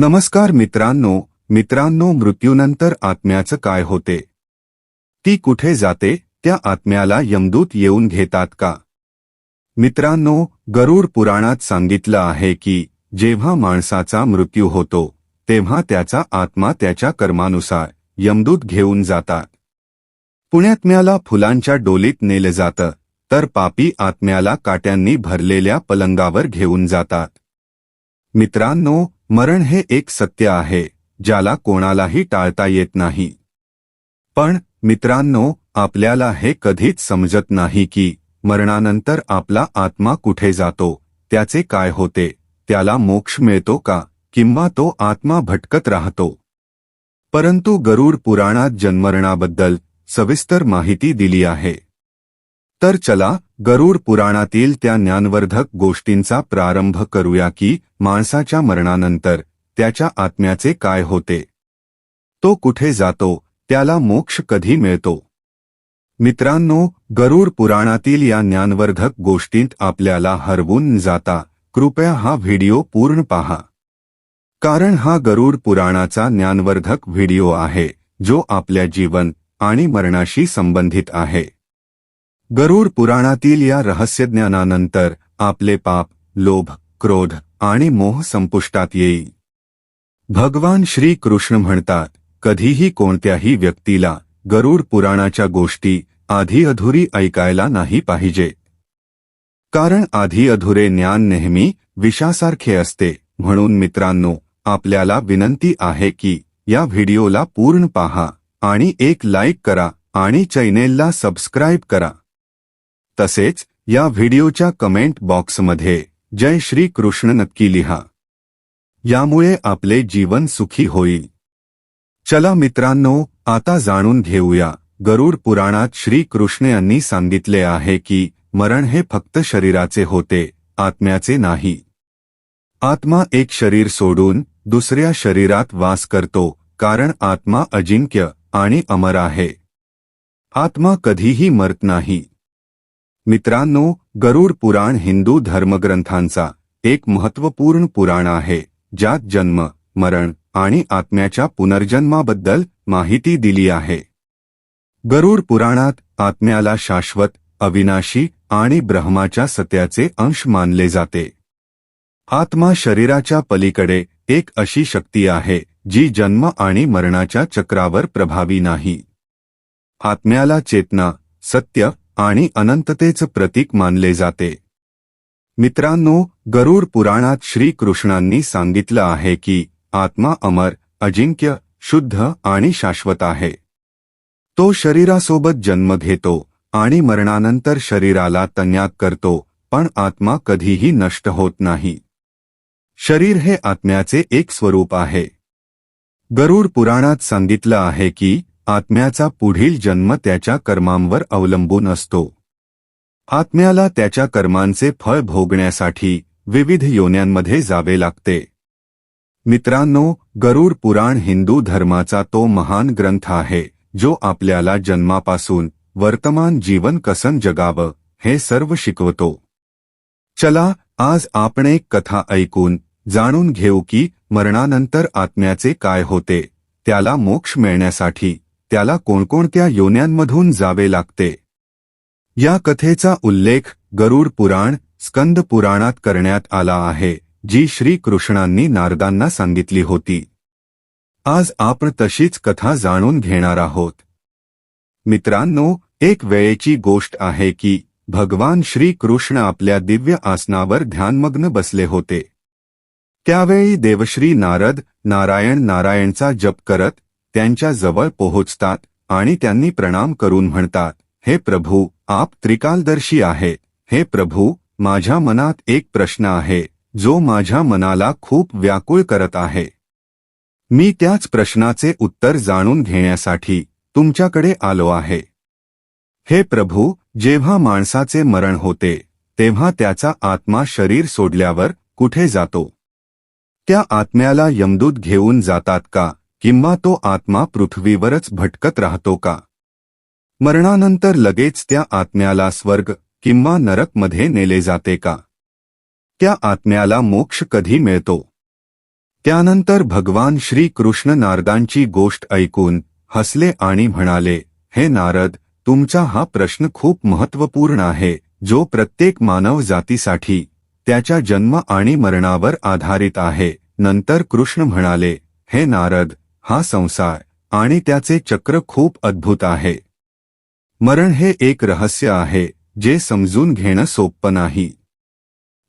नमस्कार मित्रांनो मित्रांनो मृत्यूनंतर आत्म्याचं काय होते? ती कुठे जाते? त्या आत्म्याला यमदूत येऊन घेतात का? मित्रांनो गरुड पुराणात सांगितलं आहे की जेव्हा माणसाचा मृत्यू होतो तेव्हा त्याचा आत्मा त्याच्या कर्मानुसार यमदूत घेऊन जातात. पुण्यात्म्याला फुलांच्या डोलीत नेलं जातं तर पापी आत्म्याला काट्यांनी भरलेल्या पलंगावर घेऊन जातात. मित्रांनो मरण हे एक सत्य आहे ज्याला कोणालाही टाळता येत नाही. पण मित्रांनो आपल्याला हे कधीच समजत नाही की मरणानंतर आपला आत्मा कुठे जातो त्याचे काय होते त्याला मोक्ष मिळतो का किंवा तो आत्मा भटकत राहतो. परंतु गरुड पुराणात जन्मरणाबद्दल सविस्तर माहिती दिली आहे. तर चला गरुड पुराणातील त्या ज्ञानवर्धक गोष्टींचा प्रारंभ करूया की माणसाच्या मरणानंतर त्याच्या आत्म्याचे काय होते? तो कुठे जातो? त्याला मोक्ष कधी मिळतो? मित्रांनो गरुड पुराणातील या ज्ञानवर्धक गोष्टींत आपल्याला हरवून जाता. कृपया हा व्हिडिओ पूर्ण पहा. कारण हा गरुड पुराणाचा ज्ञानवर्धक व्हिडिओ आहे जो आपल्या जीवन आणि मरणाशी संबंधित आहे. गरुड पुराणातील या रहस्यज्ञानानंतर आपले पाप लोभ क्रोध आणि मोह संपुष्टात येईल. भगवान श्री कृष्ण म्हणतात कधीही कोणत्याही व्यक्तीला गरुड पुराणाच्या गोष्टी आधी अधुरी ऐकायला नाही पाहिजे. कारण आधी अधुरे ज्ञान नेहमी विषासारखे असते. म्हणून मित्रांनो आपल्याला विनंती आहे की या व्हिडिओला पूर्ण पहा आणि एक लाईक करा आणि चॅनेलला सबस्क्राईब करा. तसेच या व्हिडिओच्या कमेंट बॉक्समध्ये जय श्री कृष्ण नक्की लिहा. यामुळे आपले जीवन सुखी होईल. चला मित्रांनो आता जाणून घेऊया. गरुड पुराणात श्री कृष्ण यांनी सांगितले आहे की मरण हे फक्त शरीराचे होते आत्म्याचे नाही. आत्मा एक शरीर सोडून दुसऱ्या शरीरात वास करतो कारण आत्मा अजिंक्य आणि अमर आहे. आत्मा कधीही मरत नाही. मित्रांनो गरुड पुराण हिंदू धर्मग्रंथांचा एक महत्त्वपूर्ण पुराण आहे ज्यात जन्म मरण आणि आत्म्याच्या पुनर्जन्माबद्दल माहिती दिली आहे. गरुड पुराणात आत्म्याला शाश्वत अविनाशी आणि ब्रह्माच्या सत्याचे अंश मानले जाते. आत्मा शरीराच्या पलीकडे एक अशी शक्ती आहे जी जन्म आणि मरणाच्या चक्रावर प्रभावी नाही. आत्म्याला चेतना सत्य आणि अनंततेचं प्रतीक मानले जाते. मित्रांनो गरुड पुराणात श्रीकृष्णांनी सांगितलं आहे की आत्मा अमर अजिंक्य शुद्ध आणि शाश्वत आहे. तो शरीरासोबत जन्म घेतो आणि मरणानंतर शरीराला तन्याग करतो पण आत्मा कधीही नष्ट होत नाही. शरीर हे आत्म्याचे एक स्वरूप आहे. गरुड पुराणात सांगितलं आहे की आत्म्याचा पुढील जन्म त्याच्या कर्मांवर अवलंबून असतो. आत्म्याला त्याच्या कर्मांचे फळ भोगण्यासाठी विविध योन्यांमध्ये जावे लागते. मित्रांनो गरुड पुराण हिंदू धर्माचा तो महान ग्रंथ आहे जो आपल्याला जन्मापासून वर्तमान जीवन कसन जगावं हे सर्व शिकवतो. चला आज आपण एक कथा ऐकून जाणून घेऊ की मरणानंतर आत्म्याचे काय होते त्याला मोक्ष मिळण्यासाठी त्याला कोणकोणत्या योन्यांमधून जावे लागते? या कथेचा उल्लेख गरुड पुराण स्कंद पुराणात करण्यात आला आहे जी श्री कृष्णांनी नारदांना सांगितली होती. आज आपण तशीच कथा जाणून घेणार आहोत. मित्रांनो एक वेळेची गोष्ट आहे की भगवान श्री कृष्ण आपल्या दिव्य आसनावर ध्यानमग्न बसले होते. त्यावेळी देवश्री नारद नारायण नारायणचा जप करत त्यांच्या जवळ पोहोचतात आणि त्यांनी प्रणाम करून म्हणतात हे प्रभू आप त्रिकालदर्शी आहे. हे प्रभू माझ्या मनात एक प्रश्न आहे जो माझ्या मनाला खूप व्याकुळ करत आहे. मी त्याच प्रश्नाचे उत्तर जाणून घेण्यासाठी तुमच्याकडे आलो आहे. हे प्रभू जेव्हा माणसाचे मरण होते तेव्हा त्याचा आत्मा शरीर सोडल्यावर कुठे जातो? त्या आत्म्याला यमदूत घेऊन जातात का? किंवा तो आत्मा पृथ्वीवरच भटकत राहतो का? मरणानंतर लगेच त्या आत्म्याला स्वर्ग किंवा नरकमध्ये नेले जाते का? त्या आत्म्याला मोक्ष कधी मिळतो? त्यानंतर भगवान श्री कृष्ण नारदांची गोष्ट ऐकून हसले आणि म्हणाले हे नारद तुमचा हा प्रश्न खूप महत्त्वपूर्ण आहे जो प्रत्येक मानव जातीसाठी त्याच्या जन्म आणि मरणावर आधारित आहे. नंतर कृष्ण म्हणाले हे नारद हा संसार आणि त्याचे चक्र खूप अद्भुत आहे. मरण हे एक रहस्य आहे जे समजून घेणं सोपं नाही.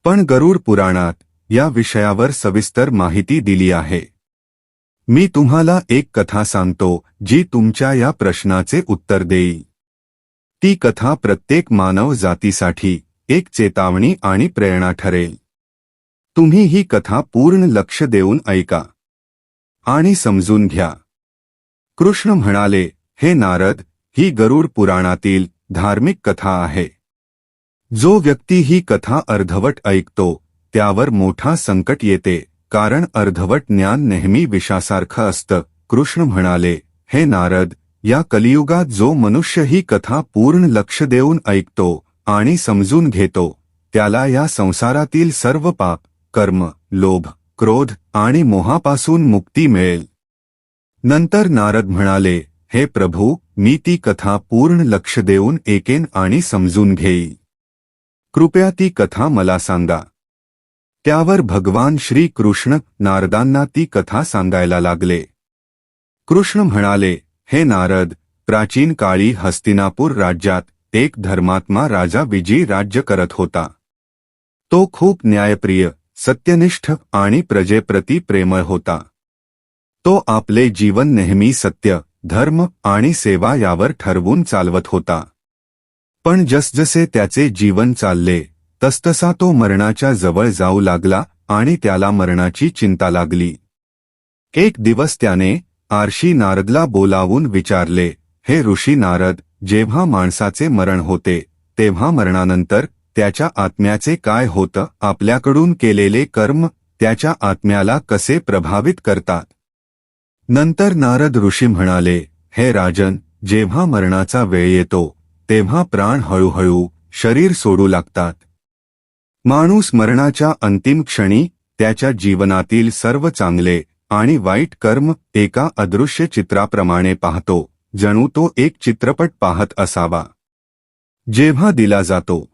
पण गरुड पुराणात या विषयावर सविस्तर माहिती दिली आहे. मी तुम्हाला एक कथा सांगतो जी तुमच्या या प्रश्नाचे उत्तर देई ती कथा प्रत्येक मानव जातीसाठी एक चेतावणी आणि प्रेरणा ठरेल. तुम्ही ही कथा पूर्ण लक्ष देऊन ऐका. आणि समजून घ्या. कृष्ण म्हणाले हे नारद ही गरुड पुराणातील धार्मिक कथा आहे. जो व्यक्ती ही कथा अर्धवट ऐकतो त्यावर मोठा संकट येते कारण अर्धवट ज्ञान नेहमी विषासारखं असतं. कृष्ण म्हणाले हे नारद या कलियुगात जो मनुष्य ही कथा पूर्ण लक्ष देऊन ऐकतो आणि समजून घेतो त्याला या संसारातील सर्व पाप कर्म लोभ क्रोध आणि मोहापासून मुक्ती मिळेल. नंतर नारद म्हणाले, हे प्रभू, मी ती कथा पूर्ण लक्ष देऊन एकेन आणि समजून घेई कृपया ती कथा मला सांगा. त्यावर भगवान श्री कृष्ण नारदांना ती कथा सांगायला लागले. कृष्ण म्हणाले, हे नारद, प्राचीन काळी हस्तिनापूर राज्यात एक धर्मात्मा राजा विजयी राज्य करत होता. तो खूप न्यायप्रिय सत्यनिष्ठ आणि प्रजेप्रती प्रेमळ होता. तो आपले जीवन नेहमी सत्य धर्म आणि सेवा यावर ठरवून चालवत होता. पण जसजसे त्याचे जीवन चालले तसतसा तो मरणाच्या जवळ जाऊ लागला आणि त्याला मरणाची चिंता लागली. एक दिवस त्याने आरशी नारदला बोलावून विचारले हे ऋषी नारद जेव्हा माणसाचे मरण होते तेव्हा मरणानंतर त्याच्या आत्म्याचे काय होतं? आपल्याकडून केलेले कर्म त्याच्या आत्म्याला कसे प्रभावित करतात? नंतर नारद ऋषी म्हणाले हे राजन जेव्हा मरणाचा वेळ येतो तेव्हा प्राण हळूहळू शरीर सोडू लागतात. माणूस मरणाच्या अंतिम क्षणी त्याच्या जीवनातील सर्व चांगले आणि वाईट कर्म एका अदृश्य चित्राप्रमाणे पाहतो जणू तो एक चित्रपट पाहत असावा. जेव्हा दिला जातो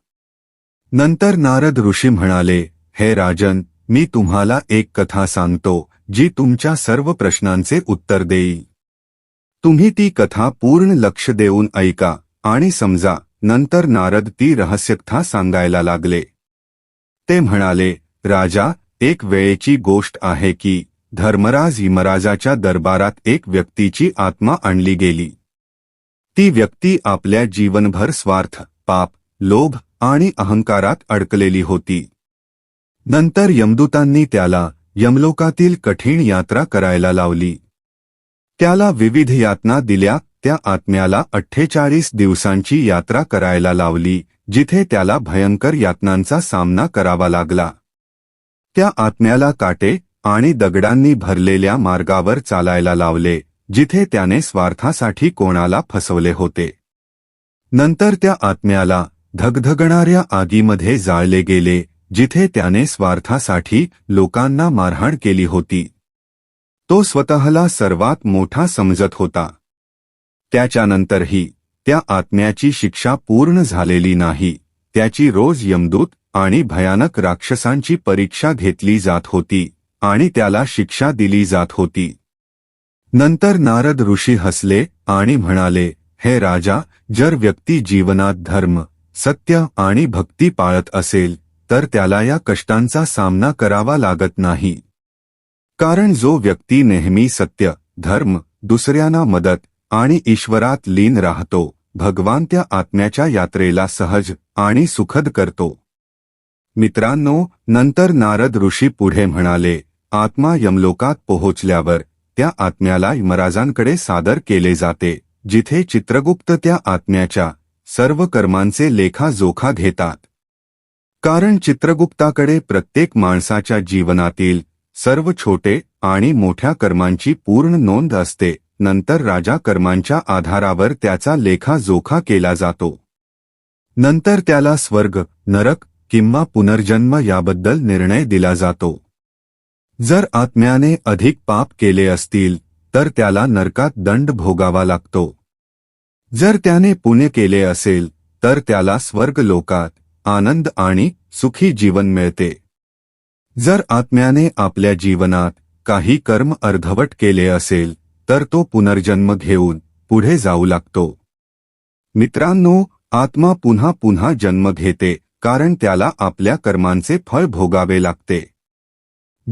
नंतर नारद ऋषी म्हणाले, हे राजन, मी तुम्हाला एक कथा सांगतो, जी तुमच्या सर्व प्रश्नांचे उत्तर देईल तुम्ही ती कथा पूर्ण लक्ष देऊन ऐका आणि समजा, नंतर नारद ती रहस्यकथा सांगायला लागले. ते म्हणाले, राजा, एक वेळेची गोष्ट आहे की, धर्मराज यमराजाच्या दरबारात एक व्यक्तीची आत्मा आणली गेली. ती व्यक्ती आपल्या जीवनभर स्वार्थ, पाप, लोभ आणि अहंकारात अडकलेली होती. नंतर यमदूतांनी त्याला यमलोकातील कठीण यात्रा करायला लावली. त्याला विविध यातना दिल्या त्या आत्म्याला अठ्ठेचाळीस दिवसांची यात्रा करायला लावली जिथे त्याला भयंकर यातनांचा सामना करावा लागला. त्या आत्म्याला काटे आणि दगडांनी भरलेल्या मार्गावर चालायला लावले जिथे त्याने स्वार्थासाठी कोणाला फसवले होते. नंतर त्या आत्म्याला धगधगणाऱ्या आगीमध्ये जाळले गेले जिथे त्याने स्वार्थासाठी लोकांना मारहाण केली होती. तो स्वतःला सर्वात मोठा समजत होता. त्याच्यानंतरही त्या आत्म्याची शिक्षा पूर्ण झालेली नाही. त्याची रोज यमदूत आणि भयानक राक्षसांची परीक्षा घेतली जात होती आणि त्याला शिक्षा दिली जात होती. नंतर नारद ऋषी हसले आणि म्हणाले हे राजा जर व्यक्ती जीवनात धर्म सत्य आणि भक्ती पाळत असेल तर त्याला या कष्टांचा सामना करावा लागत नाही. कारण जो व्यक्ती नेहमी सत्य धर्म दुसऱ्यांना मदत आणि ईश्वरात लीन राहतो भगवान त्या आत्म्याच्या यात्रेला सहज आणि सुखद करतो. मित्रांनो नंतर नारद ऋषी पुढे म्हणाले आत्मा यमलोकात पोहोचल्यावर त्या आत्म्याला यमराजांकडे सादर केले जाते जिथे चित्रगुप्त त्या आत्म्याच्या सर्व कर्मांचे लेखाजोखा घेतात. कारण चित्रगुप्ताकडे प्रत्येक माणसाच्या जीवनातील सर्व छोटे आणि मोठ्या कर्मांची पूर्ण नोंद असते नंतर राजा कर्मांच्या आधारावर त्याचा लेखाजोखा केला जातो. नंतर त्याला स्वर्ग नरक किंवा पुनर्जन्म याबद्दल निर्णय दिला जातो. जर आत्म्याने अधिक पाप केले असतील तर त्याला नरकात दंड भोगावा लागतो. जर त्याने पुण्य केले असेल तर त्याला स्वर्ग लोकात आनंद आणि सुखी जीवन मिळते. जर आत्म्याने आपल्या जीवनात काही कर्म अर्धवट केले असेल तर तो पुनर्जन्म घेऊन पुढे जाऊ लागतो. मित्रांनो आत्मा पुन्हा पुन्हा जन्म घेते कारण त्याला आपल्या कर्मांचे फळ भोगावे लागते.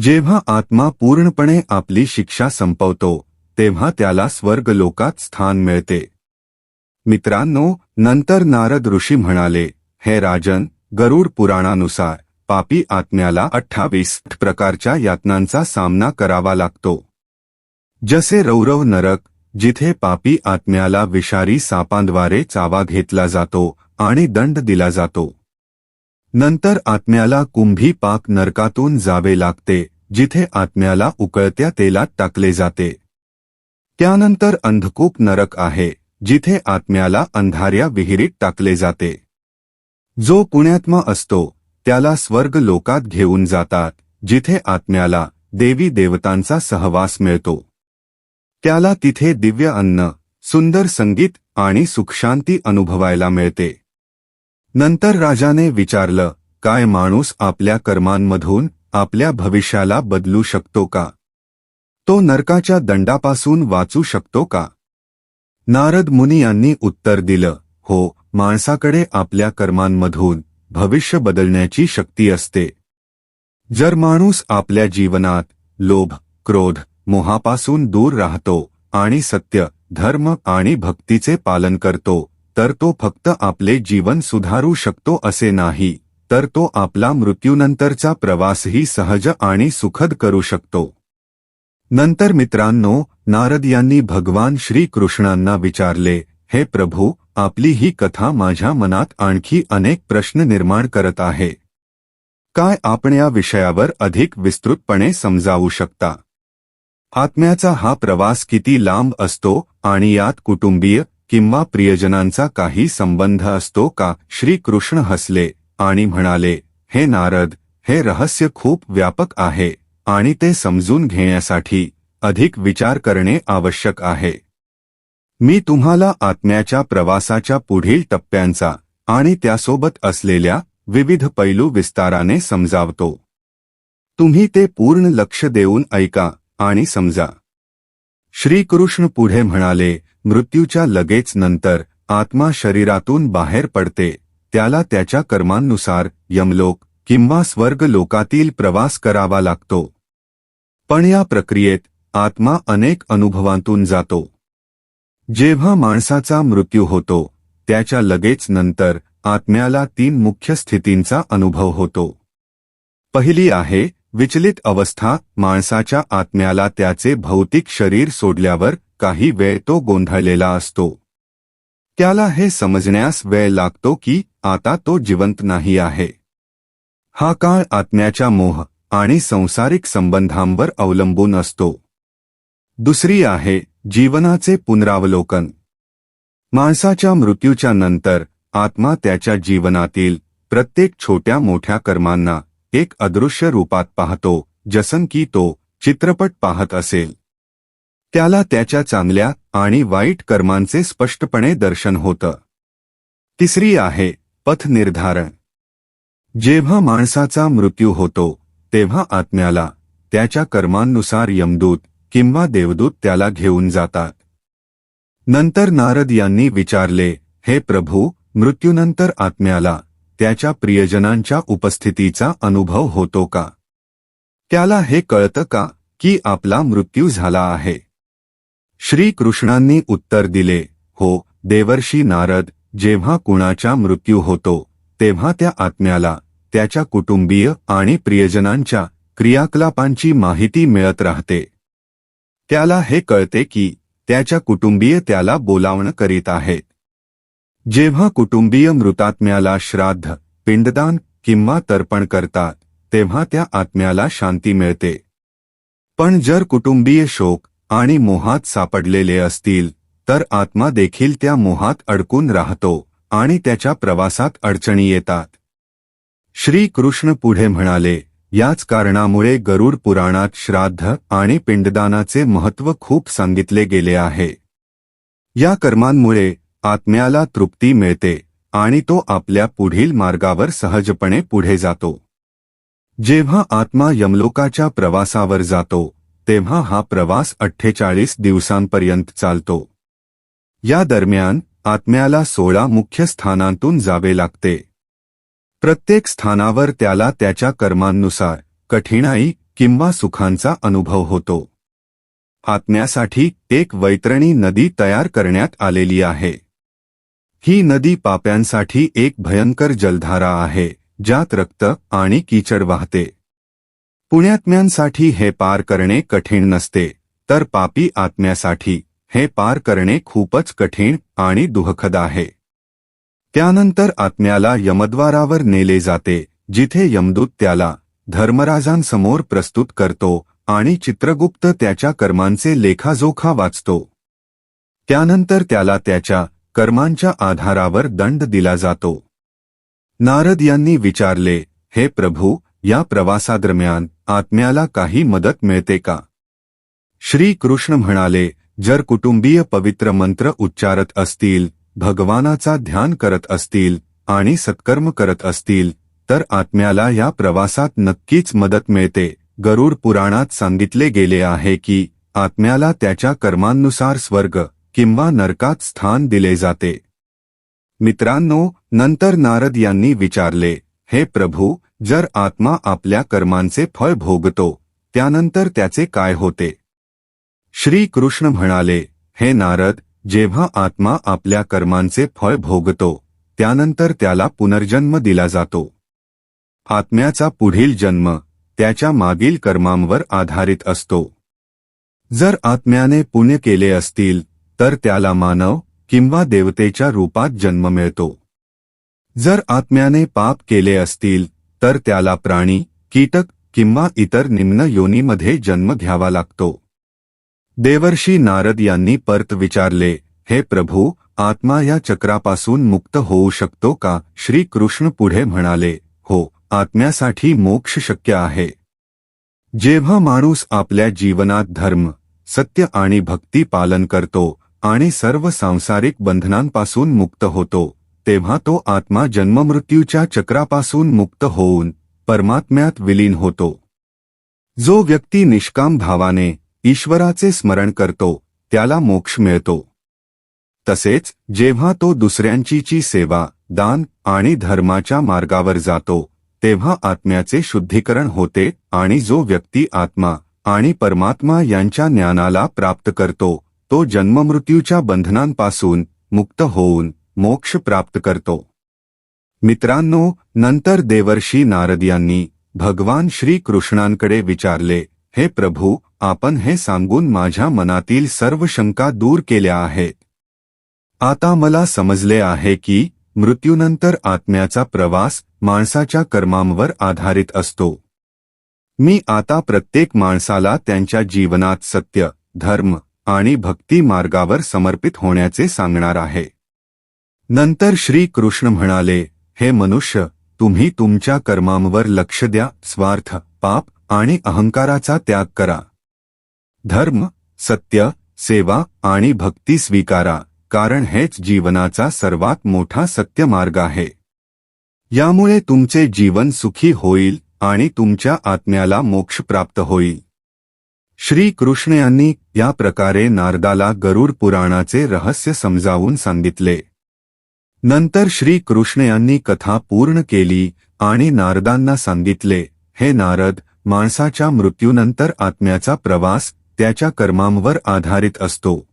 जेव्हा आत्मा पूर्णपणे आपली शिक्षा संपवतो तेव्हा त्याला स्वर्ग लोकात स्थान मिळते. मित्रांनो नंतर नारद ऋषी म्हणाले हे राजन गरुड पुराणानुसार पापी आत्म्याला अठ्ठावीस प्रकारच्या यातनांचा सामना करावा लागतो. जसे रौरव नरक जिथे पापी आत्म्याला विषारी सापांद्वारे चावा घेतला जातो आणि दंड दिला जातो. नंतर आत्म्याला कुंभी पाक नरकातून जावे लागते जिथे आत्म्याला उकळत्या तेलात टाकले जाते. त्यानंतर अंधकूप नरक आहे. जिथे आत्म्याला अंधाऱ्या विहिरीत टाकले जाते. जो पुण्यात्मा असतो त्याला स्वर्ग लोकात घेऊन जातात जिथे आत्म्याला देवी देवतांचा सहवास मिळतो. त्याला तिथे दिव्य अन्न सुंदर संगीत आणि सुखशांती अनुभवायला मिळते. नंतर राजाने विचारलं काय माणूस आपल्या कर्मांमधून आपल्या भविष्याला बदलू शकतो का? तो नरकाच्या दंडापासून वाचू शकतो का? नारद मुनी यांनी उत्तर दिलं हो माणसाकडे आपल्या कर्मांमधून भविष्य बदलण्याची शक्ती असते. जर माणूस आपल्या जीवनात लोभ क्रोध मोहापासून दूर राहतो आणि सत्य धर्म आणि भक्तीचे पालन करतो तर तो फक्त आपले जीवन सुधारू शकतो असे नाही तर तो आपला मृत्यूनंतरचा प्रवासही सहज आणि सुखद करू शकतो. नंतर मित्रांनो नारद यांनी भगवान श्रीकृष्णांना विचारले हे प्रभू आपली ही कथा माझ्या मनात आणखी अनेक प्रश्न निर्माण करत आहे. काय आपण या विषयावर अधिक विस्तृतपणे समजावू शकता? आत्म्याचा हा प्रवास किती लांब असतो आणि यात कुटुंबीय किंवा प्रियजनांचा काही संबंध असतो का? श्रीकृष्ण हसले आणि म्हणाले हे नारद हे रहस्य खूप व्यापक आहे. आणि ते समजून घेण्यासाठी अधिक विचार करणे आवश्यक आहे. मी तुम्हाला आत्म्याच्या प्रवासाच्या पुढील टप्प्यांचा आणि त्यासोबत असलेल्या विविध पैलू विस्ताराने समजावतो. तुम्ही ते पूर्ण लक्ष देऊन ऐका आणि समजा. श्रीकृष्ण पुढे म्हणाले मृत्यूच्या लगेच नंतर आत्मा शरीरातून बाहेर पडते त्याला त्याच्या कर्मांनुसार यमलोक किंवा स्वर्ग लोकातील प्रवास करावा लागतो. पण या प्रक्रियेत आत्मा अनेक अनुभवांतून जातो. जेव्हा माणसाचा मृत्यू होतो त्याच्या लगेच नंतर आत्म्याला तीन मुख्य स्थितींचा अनुभव होतो. पहिली आहे विचलित अवस्था माणसाच्या आत्म्याला त्याचे भौतिक शरीर सोडल्यावर काही वेळ तो गोंधळलेला असतो. त्याला हे समजण्यास वेळ लागतो की आता तो जिवंत नाही आहे. हा काळ आत्म्याच्या मोह आणि संसारिक संबंधांवर अवलंबून असतो. दुसरी आहे जीवनाचे पुनरावलोकन. माणसाच्या मृत्यूच्या नंतर आत्मा त्याच्या जीवनातील प्रत्येक छोट्या मोठ्या कर्मांना एक अदृश्य रूपात पाहतो जसन की तो चित्रपट पाहत असेल. त्याला त्याच्या चांगल्या आणि वाईट कर्मांचे स्पष्टपणे दर्शन होतं. तिसरी आहे पथ निर्धारण. जेव्हा माणसाचा मृत्यू होतो तेव्हा आत्म्याला त्याच्या कर्मांनुसार यमदूत किंवा देवदूत त्याला घेऊन जातात. नंतर नारद यांनी विचारले हे प्रभू मृत्यूनंतर आत्म्याला त्याच्या प्रियजनांच्या उपस्थितीचा अनुभव होतो का? त्याला हे कळतं का की आपला मृत्यू झाला आहे? श्रीकृष्णांनी उत्तर दिले हो देवर्षी नारद जेव्हा कुणाचा मृत्यू होतो तेव्हा त्या आत्म्याला त्याच्या कुटुंबीय आणि प्रियजनांच्या क्रियाकलापांची माहिती मिळत राहते. त्याला हे कळते की त्याच्या कुटुंबीय त्याला बोलावणं करीत आहेत जेव्हा कुटुंबीय मृतात्म्याला श्राद्ध पिंडदान किंवा तर्पण करतात तेव्हा त्या आत्म्याला शांती मिळते. पण जर कुटुंबीय शोक आणि मोहात सापडलेले असतील तर आत्मा देखील त्या मोहात अडकून राहतो आणि त्याच्या प्रवासात अडचणी येतात. श्री कृष्ण पुढे म्हणाले याच कारणामुळे गरुड पुराणात श्राद्ध आणि पिंडदानाचे महत्त्व खूप सांगितले गेले आहे. या कर्मांमुळे आत्म्याला तृप्ती मिळते आणि तो आपल्या पुढील मार्गावर सहजपणे पुढे जातो. जेव्हा आत्मा यमलोकाच्या प्रवासावर जातो तेव्हा हा प्रवास अठ्ठेचाळीस दिवसांपर्यंत चालतो. या दरम्यान आत्म्याला सोळा मुख्य स्थानांतून जावे लागते. प्रत्येक स्थानावर त्याला त्याच्या कर्मांनुसार कठीणाई किंवा सुखांचा अनुभव होतो. आत्म्यासाठी एक वैतरणी नदी तयार करण्यात आलेली आहे. ही नदी पाप्यांसाठी एक भयंकर जलधारा आहे ज्यात रक्त आणि कीचड वाहते. पुण्यात्म्यांसाठी हे पार करणे कठीण नसते तर पापी आत्म्यासाठी हे पार करणे खूपच कठीण आणि दुःखद आहे. त्यानंतर आत्म्याला यमद्वारावर नेले जाते जिथे यमदूत त्याला धर्मराजांसमोर प्रस्तुत करतो आणि चित्रगुप्त त्याच्या कर्मांचे लेखाजोखा वाचतो. त्यानंतर त्याला त्याच्या कर्मांच्या आधारावर दंड दिला जातो. नारद यांनी विचारले हे प्रभू या प्रवासादरम्यान आत्म्याला काही मदत मिळते का? श्री कृष्ण म्हणाले जर कुटुंबीय पवित्र मंत्र उच्चारत असतील भगवानाचा ध्यान करत असतील आणि सत्कर्म करत असतील तर आत्म्याला या प्रवासात नक्कीच मदत मिळते. गरुड पुराणात सांगितले गेले आहे की आत्म्याला त्याच्या कर्मांनुसार स्वर्ग किंवा नरकात स्थान दिले जाते. मित्रांनो नंतर नारद यांनी विचारले हे प्रभू जर आत्मा आपल्या कर्मांचे फळ भोगतो त्यानंतर त्याचे काय होते? श्री कृष्ण म्हणाले हे नारद जेव्हा आत्मा आपल्या कर्मांचे फळ भोगतो त्यानंतर त्याला पुनर्जन्म दिला जातो. आत्म्याचा पुढील जन्म त्याच्या मागील कर्मांवर आधारित असतो. जर आत्म्याने पुण्य केले असतील तर त्याला मानव किंवा देवतेच्या रूपात जन्म मिळतो. जर आत्म्याने पाप केले असतील तर त्याला प्राणी कीटक किंवा इतर निम्न योनीमध्ये जन्म घ्यावा लागतो. देवर्षी नारद यांनी परत विचारले हे प्रभू आत्मा या चक्रापासून मुक्त होऊ शकतो का? श्री कृष्ण पुढे म्हणाले हो आत्म्यासाठी मोक्ष शक्य आहे. जेव्हा माणूस आपल्या जीवनात धर्म सत्य आणि भक्ती पालन करतो आणि सर्व सांसारिक बंधनांपासून मुक्त होतो तेव्हा तो आत्मा जन्ममृत्यूच्या चक्रापासून मुक्त होऊन परमात्म्यात विलीन होतो. जो व्यक्ती निष्काम भावाने ईश्वराचे स्मरण करतो त्याला मोक्ष मिळतो. तसेच जेव्हा तो दुसऱ्यांचीची सेवा दान आणि धर्माच्या मार्गावर जातो तेव्हा आत्म्याचे शुद्धीकरण होते आणि जो व्यक्ती आत्मा आणि परमात्मा यांच्या ज्ञानाला प्राप्त करतो तो जन्ममृत्यूच्या बंधनांपासून मुक्त होऊन मोक्ष प्राप्त करतो. मित्रांनो नंतर देवर्षी नारद यांनी भगवान श्रीकृष्णांकडे विचारले हे प्रभू आपण हे सांगून माझ्या मनातील सर्व शंका दूर केल्या आहेत. आता मला समजले आहे की मृत्यूनंतर आत्म्याचा प्रवास माणसाच्या कर्मांवर आधारित असतो. मी आता प्रत्येक माणसाला त्यांच्या जीवनात सत्य धर्म आणि भक्ती मार्गावर समर्पित होण्याचे सांगणार आहे. नंतर श्री कृष्ण म्हणाले हे मनुष्य तुम्ही तुमच्या कर्मांवर लक्ष द्या स्वार्थ पाप आणि अहंकाराचा त्याग करा. धर्म सत्य सेवा आणि भक्ती स्वीकारा कारण हेच जीवनाचा सर्वात मोठा सत्य मार्ग आहे. यामुळे तुमचे जीवन सुखी होईल आणि तुमच्या आत्म्याला मोक्ष प्राप्त होईल. श्री कृष्ण यांनी या प्रकारे नारदाला गरुड पुराणाचे रहस्य समजावून सांगितले. नंतर श्री कृष्ण यांनी कथा पूर्ण केली आणि नारदांना सांगितले हे नारद माणसाच्या मृत्यूनंतर आत्म्याचा प्रवास त्याच्या कर्मांवर आधारित असतो.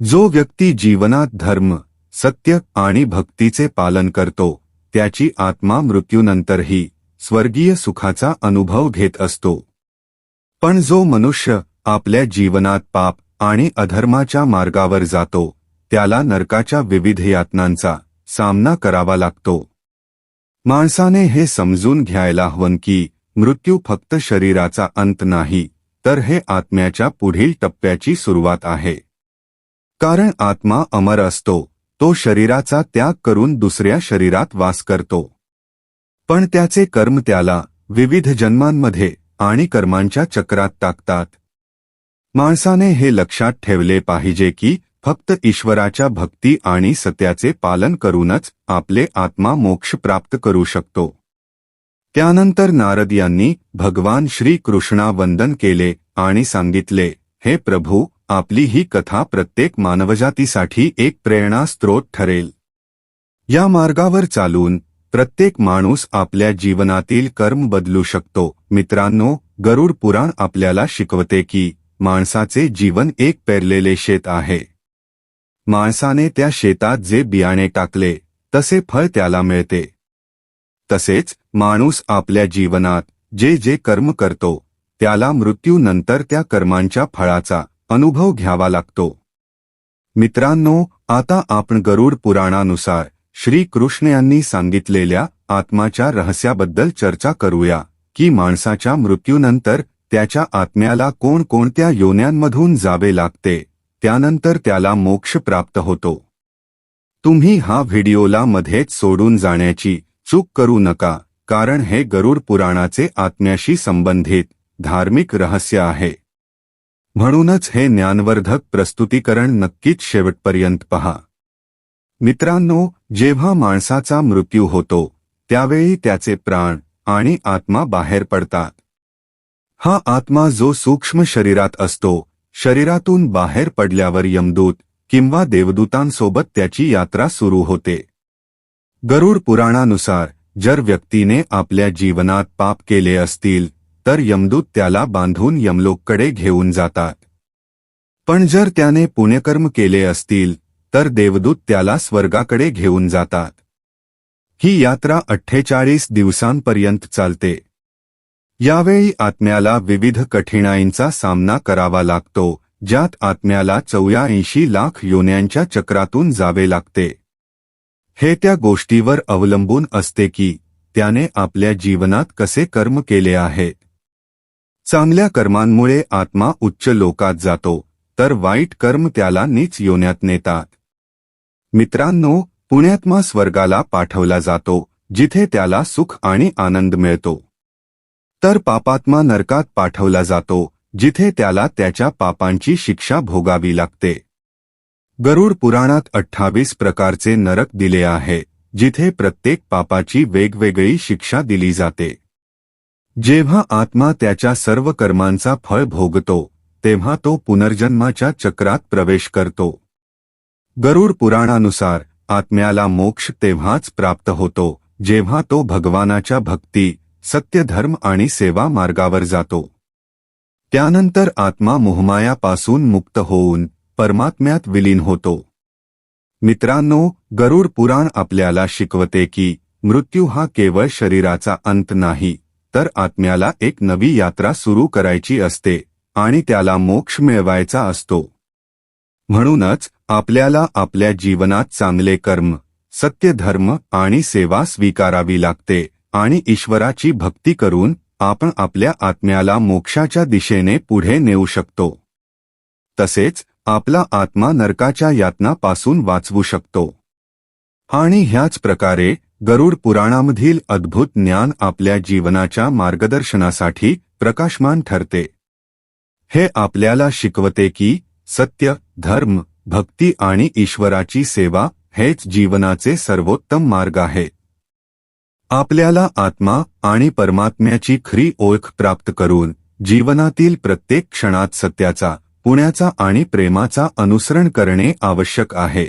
जो व्यक्ती जीवनात धर्म सत्य आणि भक्तीचे पालन करतो त्याची आत्मा मृत्यूनंतरही स्वर्गीय सुखाचा अनुभव घेत असतो. पण जो मनुष्य आपल्या जीवनात पाप आणि अधर्माच्या मार्गावर जातो त्याला नरकाच्या विविध यातनांचा सामना करावा लागतो. माणसाने हे समजून घ्यायला हवं की मृत्यू फक्त शरीराचा अंत नाही तर हे आत्म्याच्या पुढील टप्प्याची सुरुवात आहे. कारण आत्मा अमर असतो तो शरीराचा त्याग करून दुसऱ्या शरीरात वास करतो. पण त्याचे कर्म त्याला विविध जन्मांमध्ये आणि कर्मांच्या चक्रात टाकतात. माणसाने हे लक्षात ठेवले पाहिजे की फक्त ईश्वराच्या भक्ती आणि सत्याचे पालन करूनच आपले आत्मा मोक्ष प्राप्त करू शकतो. त्यानंतर नारद यांनी भगवान श्रीकृष्णा वंदन केले आणि सांगितले हे प्रभू आपली ही कथा प्रत्येक मानवजातीसाठी एक प्रेरणा स्त्रोत ठरेल. या मार्गावर चालून प्रत्येक माणूस आपल्या जीवनातील कर्म बदलू शकतो. मित्रांनो गरुड पुराण आपल्याला शिकवते की माणसाचे जीवन एक पेरलेले शेत आहे. माणसाने त्या शेतात जे बियाणे टाकले तसे फळ त्याला मिळते. तसेच माणूस आपल्या जीवनात जे जे कर्म करतो त्याला मृत्यूनंतर त्या कर्मांच्या फळाचा अनुभव घ्यावा लागतो. मित्रांनो आता आपण गरुड पुराणानुसार श्रीकृष्ण यांनी सांगितलेल्या आत्माच्या रहस्याबद्दल चर्चा करूया की माणसाच्या मृत्यूनंतर त्याच्या आत्म्याला कोणकोणत्या योन्यांमधून जावे लागते त्यानंतर त्याला मोक्ष प्राप्त होतो. तुम्ही हा व्हिडिओला मध्येच सोडून जाण्याची चूक करू नका कारण हे गरुड पुराणाचे आत्म्याशी संबंधित धार्मिक रहस्य आहे. म्हणूनच हे ज्ञानवर्धक प्रस्तुतीकरण नक्कीच शेवटपर्यंत पहा. मित्रांनो जेव्हा माणसाचा मृत्यू होतो त्यावेळी त्याचे प्राण आणि आत्मा बाहेर पडतात. हा आत्मा जो सूक्ष्म शरीरात असतो शरीरातून बाहेर पडल्यावर यमदूत किंवा देवदूतांसोबत त्याची यात्रा सुरू होते. गरुड पुराणानुसार जर व्यक्तीने आपल्या जीवनात पाप केले असतील तर यमदूत त्याला बांधून यमलोककडे घेऊन जातात. पण जर त्याने पुण्यकर्म केले असतील तर देवदूत त्याला स्वर्गाकडे घेऊन जातात. ही यात्रा अठ्ठेचाळीस दिवसांपर्यंत चालते. यावेळी आत्म्याला विविध कठीणाईंचा सामना करावा लागतो ज्यात आत्म्याला चौऱ्याऐंशी लाख योन्यांच्या चक्रातून जावे लागते. हे त्या गोष्टीवर अवलंबून असते की त्याने आपल्या जीवनात कसे कर्म केले आहेत चांगल्या कर्मांमुळे आत्मा उच्च लोकात जातो तर वाईट कर्म त्याला नीच योन्यात नेतात. मित्रांनो पुण्यात्मा स्वर्गाला पाठवला जातो जिथे त्याला सुख आणि आनंद मिळतो. तर पापात्मा नरकात पाठवला जातो जिथे त्याला त्याच्या पापांची शिक्षा भोगावी लागते. गरुड पुराणात अठ्ठावीस प्रकारचे नरक दिले आहे जिथे प्रत्येक पापाची वेगवेगळी शिक्षा दिली जाते. जेव्हा आत्मा त्याच्या सर्व कर्मांचा फळ भोगतो तेव्हा तो पुनर्जन्माच्या चक्रात प्रवेश करतो. गरुड पुराणानुसार आत्म्याला मोक्ष तेव्हाच प्राप्त होतो जेव्हा तो भगवानाच्या भक्ती सत्यधर्म आणि सेवा मार्गावर जातो. त्यानंतर आत्मा मोहमायापासून मुक्त होऊन परमात्म्यात विलीन होतो. मित्रांनो गरुड पुराण आपल्याला शिकवते की मृत्यू हा केवळ शरीराचा अंत नाही तर आत्म्याला एक नवी यात्रा सुरू करायची असते आणि त्याला मोक्ष मिळवायचा असतो. म्हणूनच आपल्याला आपल्या जीवनात चांगले कर्म सत्यधर्म आणि सेवा स्वीकारावी लागते आणि ईश्वराची भक्ती करून आपण आपल्या आत्म्याला मोक्षाच्या दिशेने पुढे नेऊ शकतो. तसेच आपला आत्मा नरकाच्या यातनापासून वाचवू शकतो. आणि ह्याच प्रकारे गरुड पुराणामधील अद्भुत ज्ञान आपल्या जीवनाच्या मार्गदर्शनासाठी प्रकाशमान ठरते. हे आपल्याला शिकवते की सत्य धर्म भक्ती आणि ईश्वराची सेवा हेच जीवनाचे सर्वोत्तम मार्ग आहे. आपल्याला आत्मा आणि परमात्म्याची खरी ओळख प्राप्त करून जीवनातील प्रत्येक क्षणात सत्याचा पुण्याचा आणि प्रेमाचा अनुसरण करणे आवश्यक आहे.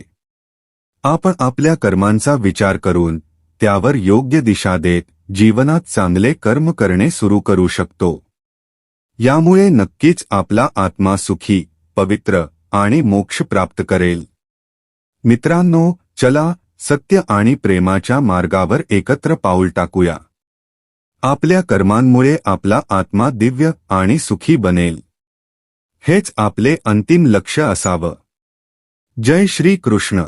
आपण आपल्या कर्मांचा विचार करून त्यावर योग्य दिशा देत जीवनात चांगले कर्म करणे सुरू करू शकतो. यामुळे नक्कीच आपला आत्मा सुखी पवित्र आणि मोक्ष प्राप्त करेल. मित्रांनो चला सत्य आणि प्रेमाच्या मार्गावर एकत्र पाऊल टाकूया. आपल्या कर्मांमुळे आपला आत्मा दिव्य आणि सुखी बनेल. हेच आपले अंतिम लक्ष असावं. जय श्री कृष्ण.